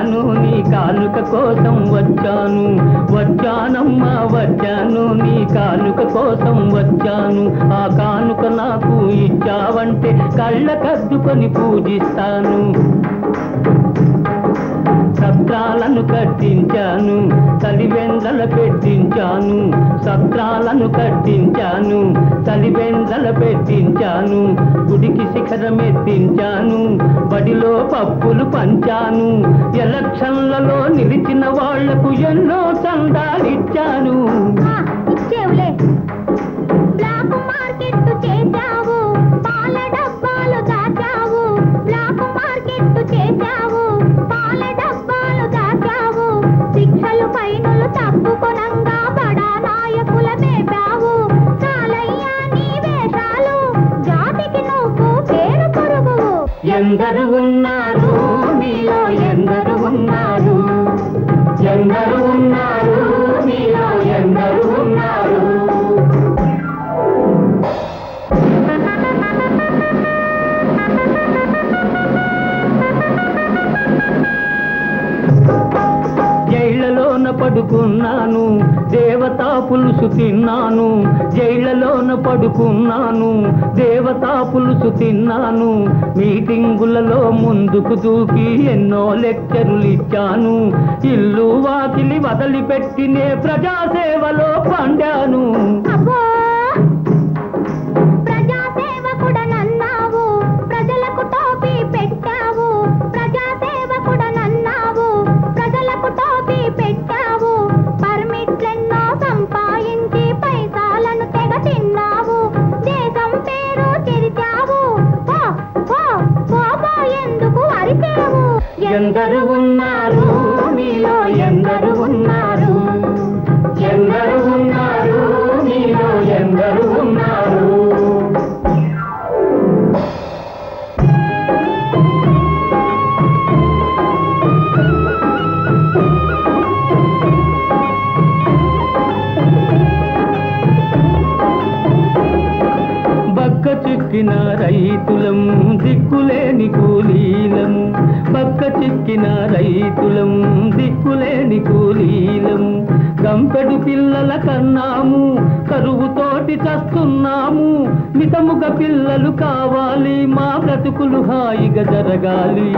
వచ్చాను నీ కానుక కోసం వచ్చాను. వచ్చానమ్మా వచ్చాను నీ కానుక కోసం వచ్చాను. ఆ కానుక నాకు ఇచ్చావంటే కళ్ళ కద్దుకొని పూజిస్తాను. సత్రాలను కట్టించాను తలివెందల పెట్టించాను. సత్రాలను కట్టించాను తలివెందల పెట్టించాను. గుడికి శిఖరం ఎత్తించాను బడిలో పప్పులు పంచాను. ఎలక్షన్లలో నిలిచిన వాళ్ళకు ఎన్నో చందాలిచ్చాను ఆ, ఇచ్చేవులే. బ్లాక్ మార్కెట్ చేశావు పాల డబ్బాలు దాచావు బ్లాక్ మార్కెట్ చేశావు పాల డబ్బాలు దాచావు శిక్షలు ఫైనులు తప్పుకొనంగా బడా నాయకుల మేపావు. చాలయ్యా నీ వేషాలు జాతికి నువ్వు పేరు పొరుగువు. ఎందరు ఉన్నారు? మీలో ఎందరు ఉన్నారు. ఎందరు ఉన్నారు. పడుకున్నాను దేవతా పులుసు తిన్నాను జైళ్ళలోన పడుకున్నాను దేవతా పులుసు తిన్నాను మీటింగులలో ముందుకు దూకి ఎన్నో లెక్చరులు ఇచ్చాను ఇల్లు వాకిలి వదిలిపెట్టినే ప్రజాసేవలో పండాను. అబ్బో! ఎందరు ఉన్నారు మీలో ఎందరు ఉన్నారు. ఎందరు ఉన్నారు మీలో ఎందరు ఉన్నారు. బక్క చిక్కిన రైతులం దిక్కులేని కూలీలము. పక్క చిక్కిన రైతులం దిక్కులేని కూలీలం. గంపెడు పిల్లల కన్నాము కరువుతోటి చస్తున్నాము. మితముగ పిల్లలు కావాలి మా బ్రతుకులు హాయిగా జరగాలి.